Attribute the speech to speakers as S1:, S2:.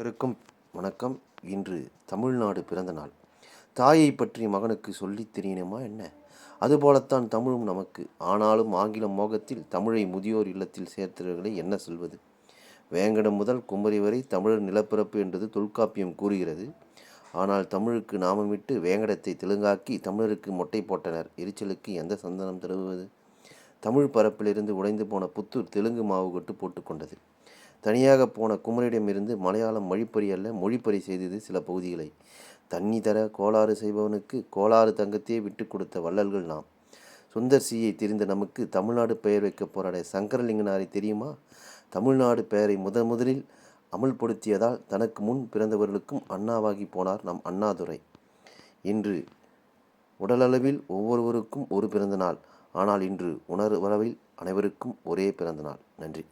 S1: அனைவருக்கும் வணக்கம். இன்று தமிழ்நாடு பிறந்த நாள். தாயை பற்றி மகனுக்கு சொல்லித் தெரியணுமா என்ன? அதுபோலத்தான் தமிழும் நமக்கு. ஆனாலும் ஆங்கிலம் மோகத்தில் தமிழை முதியோர் இல்லத்தில் சேர்த்தவர்களை என்ன சொல்வது? வேங்கடம் முதல் குமரி வரை தமிழர் நிலப்பிறப்பு என்றது தொல்காப்பியம் கூறுகிறது. ஆனால் தமிழுக்கு நாமமிட்டு வேங்கடத்தை தெலுங்காக்கி தமிழருக்கு மொட்டை போட்டனர். எரிச்சலுக்கு எந்த சந்தனம் தருவது? தமிழ் பரப்பிலிருந்து உடைந்து போன புத்தூர் தெலுங்கு மாவு கொட்டு போட்டுக்கொண்டது தனியாக போன குமரிடமிருந்து மலையாளம் மொழிப்பறி அல்ல மொழிப்பறி செய்தது சில பகுதிகளை. தண்ணி தர கோளாறு செய்பவனுக்கு கோளாறு தங்கத்தையே விட்டு கொடுத்த வள்ளல்கள் நாம். சுந்தர் சியை தெரிந்த நமக்கு தமிழ்நாடு பெயர் வைக்க போராட சங்கரலிங்கனாரை தெரியுமா? தமிழ்நாடு பெயரை முதன் முதலில் அமுல்படுத்தியதால் தனக்கு முன் பிறந்தவர்களுக்கும் அண்ணாவாகி போனார் நம் அண்ணாதுரை. இன்று உடலளவில் ஒவ்வொருவருக்கும் ஒரு பிறந்த நாள் ஆனால் இன்று உணர்வளவில் அனைவருக்கும் ஒரே பிறந்த நாள் நன்றி.